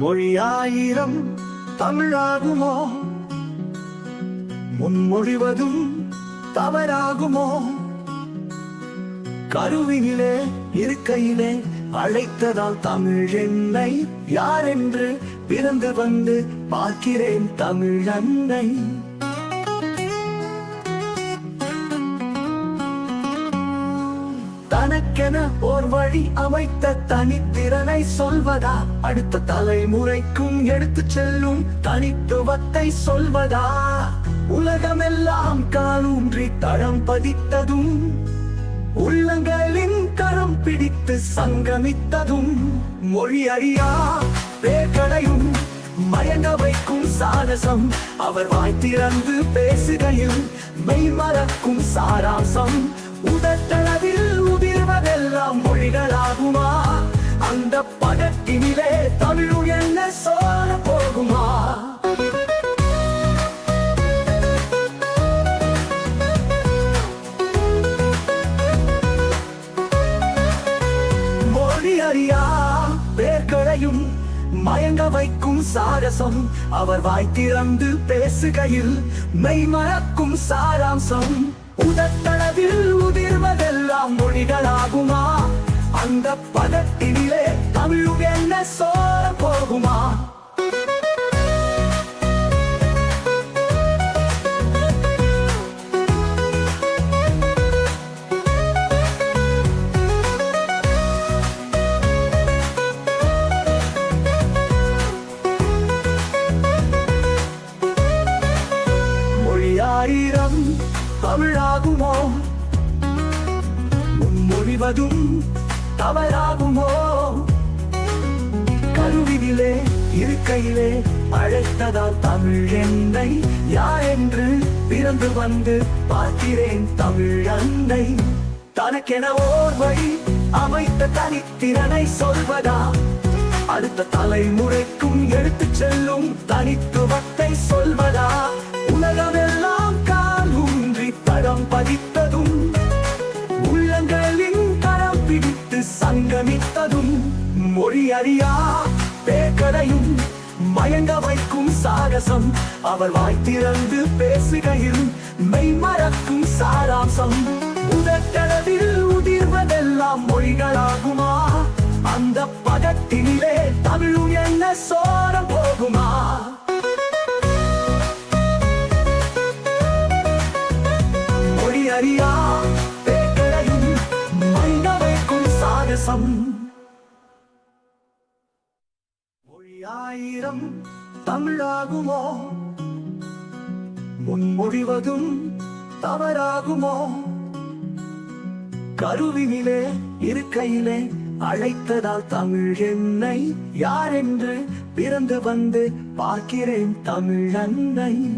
மொழியாயிரம் தமிழாகுமோ? முன்மொழிவதும் தவறாகுமோ? கருவினிலே இருக்கையிலே அழைத்ததால் தமிழ் என்னை யார் என்று பிறந்து வந்து பார்க்கிறேன் தமிழ் அன்னை தனக்கென ஓர் வழி அமைத்த தனித்திறனை சொல்வதா? அடுத்த தலைமுறைக்கும் எடுத்து செல்லும் தனித்துவத்தை சொல்வதா? உலகமெல்லாம் காலூன்றி தடம் பதித்ததும் உள்ளங்களின் கரம் பிடித்து சங்கமித்ததும் மொழி அறியா பேக்கடையும் மயங்க வைக்கும் சாரசம் அவர் வாய் திறந்து பேசுகையில் மெய்மறக்கும் சாராசம் உதட்டளவில் உதிர்வதெல்லாம் மொழிகளாகுமா? அந்த பதத்தினிலே தமிழ் என்ன சொல்ல போகுமா மொழி அறியா பேர்களையும் மயங்க வைக்கும் சாரசம். அவர் வாய் திறந்து பேசுகையில் மெய்மறக்கும் சாராம்சம். உதத்தளவில் உதிர்வது எல்லாம் மொழிகளாகுமா? அந்த பதத்தினிலே தமிழ் என்ன சோர போகுமா? மொழியாயிரம் தமிழாகுமோ? முன்மொழிவதும் தவறாகுமோ? கருவிலே இருக்கையிலே அழைத்ததால் தமிழ் என்னை? யார் என்று பிறந்து வந்து பார்க்கிறேன் தமிழ் அன்னை? தனக்கென ஓர் வழி அமைத்த தனித்திறனை சொல்வதா? அடுத்த தலைமுறைக்கும் எடுத்துச் செல்லும் தனித்துவத்தை சொல்வதா? சங்கமித்ததும் மொழி அறியா பேக்கடையும் மயங்க வைக்கும் சாகசம். அவர் வாய் திறந்து பேசுகையில் மெய்மறக்கும் சாராம்சம். உதட்டளவில் உதிர்வதெல்லாம் மொழிகளாகுமா? அந்த பதத்தினிலே தமிழும் என்ன சோர போகுமா? மொழி அறியா தேசம். மொழியாயிரம் தமிழாகுமோ? முன்மொழிவதும் தவறாகுமோ? கருவினிலே இருக்கையிலே அழைத்ததால் தமிழ் என்னை யார் என்று பிறந்து வந்து பார்க்கிறேன் தமிழ் அன்னை.